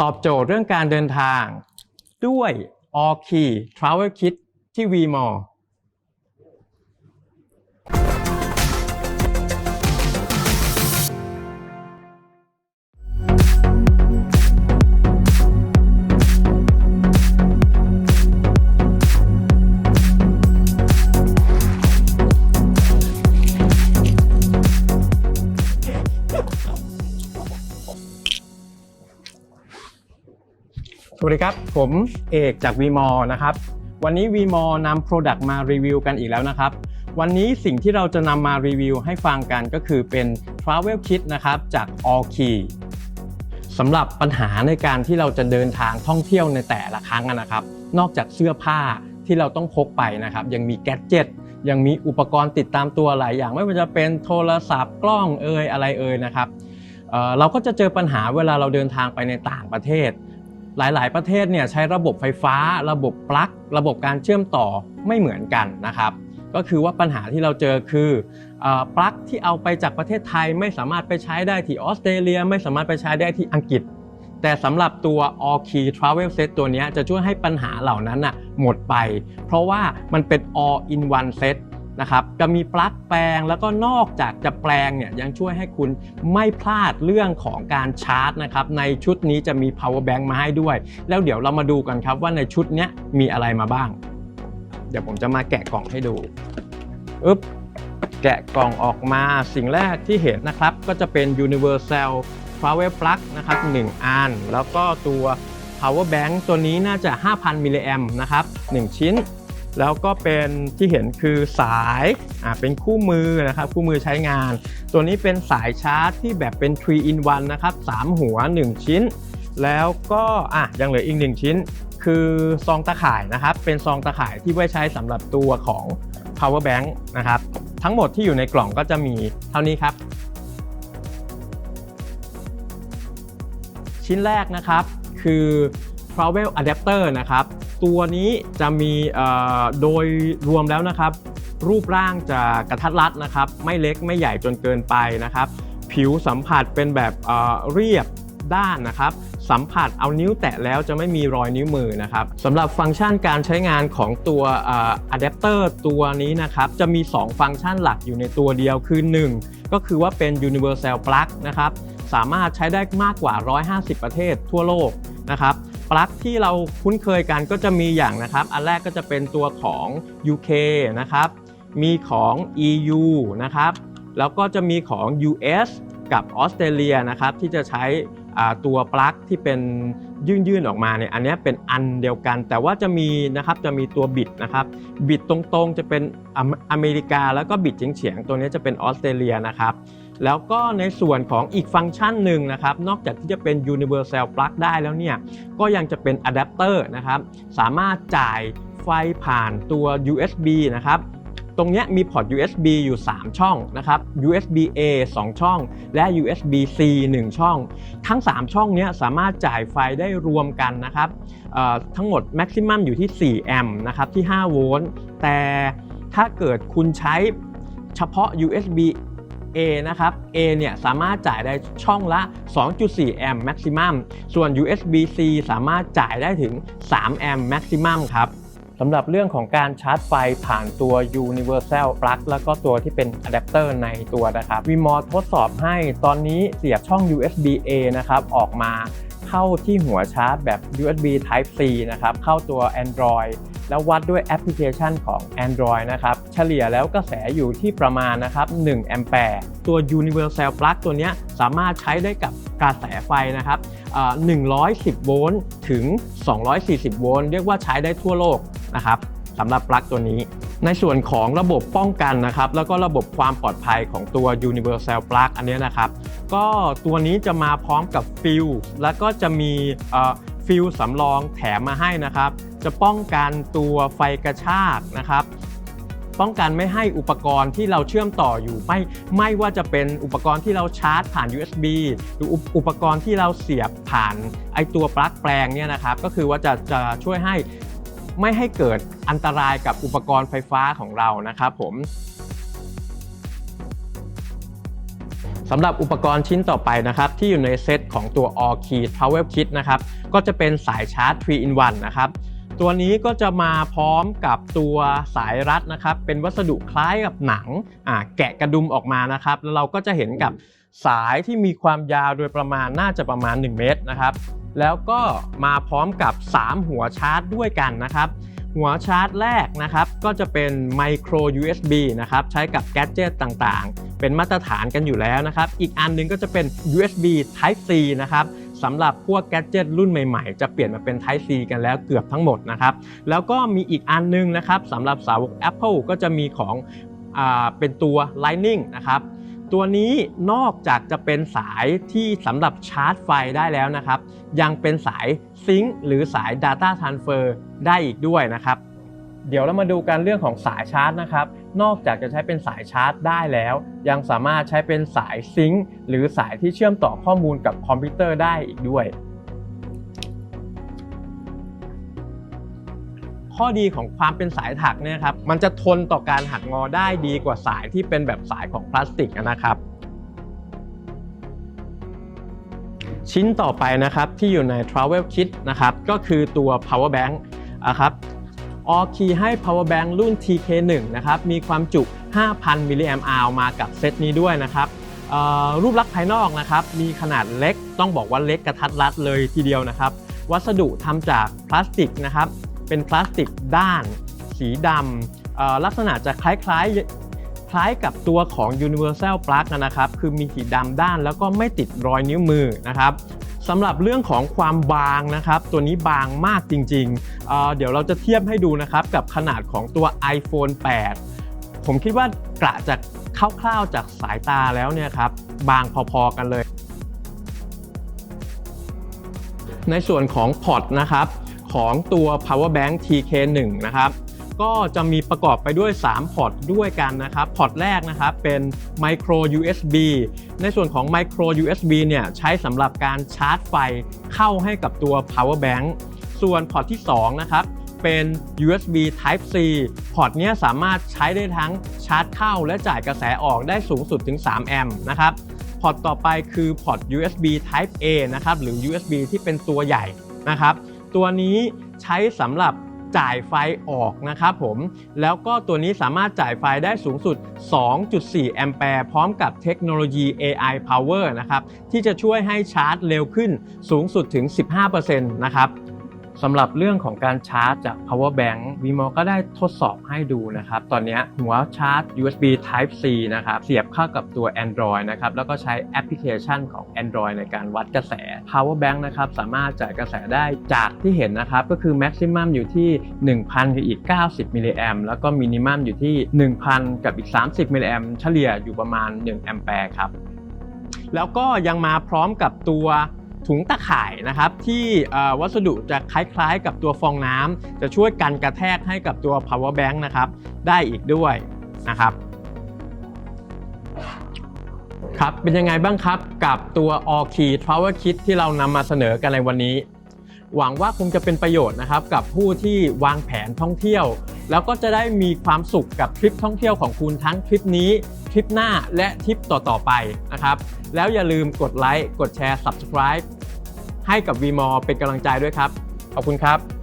ตอบโจทย์เรื่องการเดินทาง ด้วย All Key Travel Kit ที่ Vmall วัสดีครับ ผมเอกจาก Vmall นะครับ วันนี้ Vmall นำ Product มารีวิวกันอีกแล้วนะครับ วันนี้สิ่งที่เราจะนำมารีวิวให้ฟังกันก็คือเป็น Travel Kit นะครับจาก All Key สำหรับปัญหาในการที่เราจะเดินทางท่องเที่ยวในแต่ละครั้งนะครับ นอกจากเสื้อผ้าที่เราต้องพกไปนะครับ ยังมีแกดเจิตยังมีอุปกรณ์ติดตามตัวหลายอย่าง ไม่ว่าจะเป็นโทรศัพท์กล้องเอ่ยอะไรเอ่ยนะครับเเราก็จะเจอปัญหาเวลาเราเดินทางไปในต่างประเทศ หลาย ๆ ประเทศเนี่ยใช้ระบบไฟฟ้า ระบบปลั๊ก ระบบการเชื่อมต่อไม่เหมือนกันนะครับ ก็คือว่าปัญหาที่เราเจอคืออปลั๊กที่เอาไปจากประเทศไทยไม่สามารถไปใช้ได้ที่ออสเตรเลีย ไม่สามารถไปใช้ได้ที่อังกฤษ แต่สำหรับตัว All Key Travel Set ตัวนี้จะช่วยให้ปัญหาเหล่านั้นน่ะหมดไป เพราะว่ามันเป็น All in One Set นะครับจะมีปลั๊กแปลงแล้วก็นอกจากจะแปลงเนี่ยยังช่วยให้คุณไม่พลาดเรื่องของการชาร์จนะครับในชุดนี้จะมี power bank มาให้ด้วย แล้วเดี๋ยวเรามาดูกันครับว่าในชุดนี้มีอะไรมาบ้าง เดี๋ยวผมจะมาแกะกล่องให้ดูอึ๊บแกะกล่องออกมาสิ่งแรกที่เห็นนะครับก็จะเป็น universal power plug นะครับ1อันแล้วก็ตัว power bank ตัวนี้น่าจะ 5,000มิลลิแอมนะครับ1ชิ้น แล้วก็เป็นที่เห็นคือสายอ่าเป็นคู่มือนะครับคู่มือใช้งาน ตัวนี้เป็นสายชาร์จที่แบบเป็น3 in 1นะครับ3หัว 1 ชิ้น แล้วก็อะยังเหลืออีก 1 ชิ้น คือซองตะข่ายนะครับ เป็นซองตะข่ายที่ไว้ใช้สำหรับตัวของ power bank นะครับ ทั้งหมดที่อยู่ในกล่องก็จะมีเท่านี้ครับ ชิ้นแรกนะครับคือ travel adapter นะครับ ตัวนี้จะมีโดยรวมแล้วนะครับ รูปร่างจะกระทัดรัดนะครับ ไม่เล็กไม่ใหญ่จนเกินไปนะครับ ผิวสัมผัสเป็นแบบเอ่อเรียบด้านนะครับ สัมผัสเอานิ้วแตะแล้วจะไม่มีรอยนิ้วมือนะครับสำหรับฟังก์ชันการใช้งานของตัวอะแดปเตอร์ตัวนี้นะครับ จะมี 2 ฟังก์ชันหลักอยู่ในตัวเดียวคือ 1 ก็คือว่าเป็น universal plug นะครับ สามารถใช้ได้มากกว่า 150 ประเทศทั่วโลกนะครับ ปลั๊กที่เราคุ้นเคยกันก็จะมีอย่างนะครับ อันแรกก็จะเป็นตัวของ UK นะครับ มีของ EU นะครับ แล้วก็จะมีของ US กับออสเตรเลียนะครับที่จะใช้ตัวปลั๊กที่เป็นยื่นๆออกมาเนี่ยอันนี้เป็นอันเดียวกัน แต่ว่าจะมีนะครับจะมีตัวบิดนะครับบิดตรงๆจะเป็นอเมริกาแล้วก็บิดเฉียงๆตัวนี้จะเป็นออสเตรเลียนะครับ แล้วก็ในส่วนของอีกฟังก์ชันหนึ่งนะครับ นอกจากที่จะเป็น universal plug ได้แล้วเนี่ย ก็ยังจะเป็นอะแดปเตอร์นะครับ สามารถจ่ายไฟผ่านตัว USB นะครับตรงนี้มีพอร์ต USB อยู่ 3 ช่องนะครับ USB A 2 ช่อง และ USB C 1 ช่อง ทั้ง 3 ช่องนี้สามารถจ่ายไฟได้รวมกันนะครับทั้งหมด maximum อยู่ที่ 4 แอมป์นะครับที่ 5 โวลต์ แต่ถ้าเกิดคุณใช้เฉพาะ USB A นะครับ A เนี่ยสามารถจ่ายได้ช่องละ 2.4 แอมป์ maximum ส่วน USB C สามารถจ่ายได้ถึง 3 แอมป์ maximum ครับสำหรับเรื่องของการชาร์จไฟผ่านตัว Universal Plug แล้วก็ตัวที่เป็นอะแดปเตอร์ในตัวนะครับ v m o ทดสอบให้ตอนนี้เสียบช่อง USB A นะครับออกมาเข้าที่หัวชาร์จแบบ USB Type C นะครับเข้าตัว Android แล้ววัดด้วยแอปพลิเคชันของ Android นะครับ เฉลี่ยแล้วกระแสอยู่ที่ประมาณนะครับ1แอมแปร์ตัว Universal Plug ตัวนี้สามารถใช้ได้กับกระแสไฟนะครับเอ่อ110 โวลต์ถึง 240 โวลต์เรียกว่าใช้ได้ทั่วโลกนะครับสำหรับปลั๊กตัวนี้ ในส่วนของระบบป้องกันนะครับ แล้วก็ระบบความปลอดภัยของตัว Universal Plug อันนี้นะครับ ก็ตัวนี้จะมาพร้อมกับฟิลแล้วก็จะมี ฟิลสำรองแถมมาให้นะครับ จะป้องกันตัวไฟกระชากนะครับ ป้องกันไม่ให้อุปกรณ์ที่เราเชื่อมต่ออยู่ไม่ไม่ว่าจะเป็นอุปกรณ์ที่เราชาร์จผ่าน USB หรืออุปอุปกรณ์ที่เราเสียบผ่านไอตัวปลั๊กแปลงเนี่ยนะครับ ก็คือว่าจะจะช่วยให้ไม่ให้เกิดอันตรายกับอุปกรณ์ไฟฟ้าของเรานะครับผม สำหรับอุปกรณ์ชิ้นต่อไปนะครับ ที่อยู่ในเซตของตัว All Key Travel Kit นะครับก็จะเป็นสายชาร์จ 3 in 1 นะครับตัวนี้ก็จะมาพร้อมกับตัวสายรัดนะครับ เป็นวัสดุคล้ายกับหนังแกะกระดุมออกมานะครับ แล้วเราก็จะเห็นกับสายที่มีความยาวโดยประมาณน่าจะประมาณ 1 เมตรนะครับ แล้วก็มาพร้อมกับ 3 หัวชาร์จด้วยกันนะครับ หัวชาร์จแรกนะครับ ก็จะเป็น micro USB นะครับ ใช้กับแกดเจิตต่างๆ เป็นมาตรฐานกันอยู่แล้วนะครับ อีกอันหนึงก็จะเป็น USB Type C นะครับสำหรับพวกแกจิตรุ่นใหม่ๆ จะเปลี่ยนมาเป็น Type C กันแล้วเกือบทั้งหมดนะครับ แล้วก็มีอีกอันหนึงนะครับสำหรับสาวก Apple ก็จะมีของอเป็นตัว Lightning นะครับตัวนี้นอกจากจะเป็นสายที่สำหรับชาร์จไฟได้แล้วนะครับ ยังเป็นสายซิงค์หรือสาย Data Transfer ได้อีกด้วยนะครับ เดี๋ยวเรามาดูกันเรื่องของสายชาร์จนะครับ นอกจากจะใช้เป็นสายชาร์จได้แล้ว ยังสามารถใช้เป็นสายซิงค์หรือสายที่เชื่อมต่อข้อมูลกับคอมพิวเตอร์ได้อีกด้วย ข้อดีของความเป็นสายถักเนี่ยครับ มันจะทนต่อการหักงอได้ดีกว่าสายที่เป็นแบบสายของพลาสติกนะครับ ชิ้นต่อไปนะครับที่อยู่ใน Travel Kit นะครับก็คือตัว Power Bank นะครับ ออคีให้ Power Bank รุ่น TK1 นะครับ มีความจุ 5,000 มิลลิแอมป์มากับเซตนี้ด้วยนะครับรูปลักษณ์ภายนอกนะครับ มีขนาดเล็ก ต้องบอกว่าเล็กกระทัดรัดเลยทีเดียวนะครับ วัสดุทำจากพลาสติกนะครับ เป็นพลาสติกด้าน สีดำลักษณะจะคล้ายๆ คล้ายกับตัวของ Universal Plug นะครับ คือมีสีดำด้านแล้วก็ไม่ติดรอยนิ้วมือนะครับ สำหรับเรื่องของความบางนะครับ ตัวนี้บางมากจริงๆเเดี๋ยวเราจะเทียบให้ดูนะครับกับขนาดของตัว iPhone 8 ผมคิดว่ากระจากคร่าวๆจากสายตาแล้วเนี่ยครับบางพอๆกันเลย ในส่วนของพอร์ตนะครับของตัว power bank TK1 นะครับ ก็จะมีประกอบไปด้วย 3 พอร์ตด้วยกันนะครับ พอร์ตแรกนะครับเป็น micro USB ในส่วนของ micro USB เนี่ยใช้สำหรับการชาร์จไฟเข้าให้กับตัว power bank ส่วนพอร์ตที่ 2 นะครับเป็น USB Type C พอร์ตเนี้ยสามารถใช้ได้ทั้งชาร์จเข้าและจ่ายกระแสออกได้สูงสุดถึง 3 แอมป์นะครับ พอร์ตต่อไปคือพอร์ต USB Type A นะครับ หรือ USB ที่เป็นตัวใหญ่นะครับ ตัวนี้ใช้สำหรับ จ่ายไฟออกนะครับผม แล้วก็ตัวนี้สามารถจ่ายไฟได้สูงสุด 2.4 แอมแปร์พร้อมกับเทคโนโลยี AI Power นะครับ ที่จะช่วยให้ชาร์จเร็วขึ้นสูงสุดถึง 15%นะครับ สำหรับเรื่องของการชาร์จจาก power bank Vimo ก็ได้ทดสอบให้ดูนะครับ ตอนนี้หัวชาร์จ USB Type C นะครับ เสียบเข้ากับตัว Android นะครับ แล้วก็ใช้แอปพลิเคชันของ Android ในการวัดกระแส power bank นะครับ สามารถจ่ายกระแสได้จากที่เห็นนะครับ ก็คือ maximum อยู่ที่ 1,000 กับอีก 90 มิลลิแอมแล้วก็ minimum อยู่ที่ 1,000 กับอีก 30 มิลลิแอมเฉลี่ยอยู่ประมาณ 1 แอมแปร์ครับ แล้วก็ยังมาพร้อมกับตัว ถุงตะข่ายนะครับที่วัสดุจะคล้ายๆ กับตัวฟองน้ำจะช่วยกันกระแทกให้กับตัว power bank นะครับได้อีกด้วยนะครับครับเป็นยังไงบ้างครับกับตัว All Key Travel Kit ที่เรานำมาเสนอกันในวันนี้ หวังว่าคงจะเป็นประโยชน์นะครับกับผู้ที่วางแผนท่องเที่ยว แล้วก็จะได้มีความสุขกับทริปท่องเที่ยวของคุณทั้งทริปนี้ ทริปหน้าและทริปต่อ ๆ ไปนะครับ แล้วอย่าลืมกดไลค์ กดแชร์ Subscribe ให้กับ VMO เป็นกำลังใจด้วยครับ ขอบคุณครับ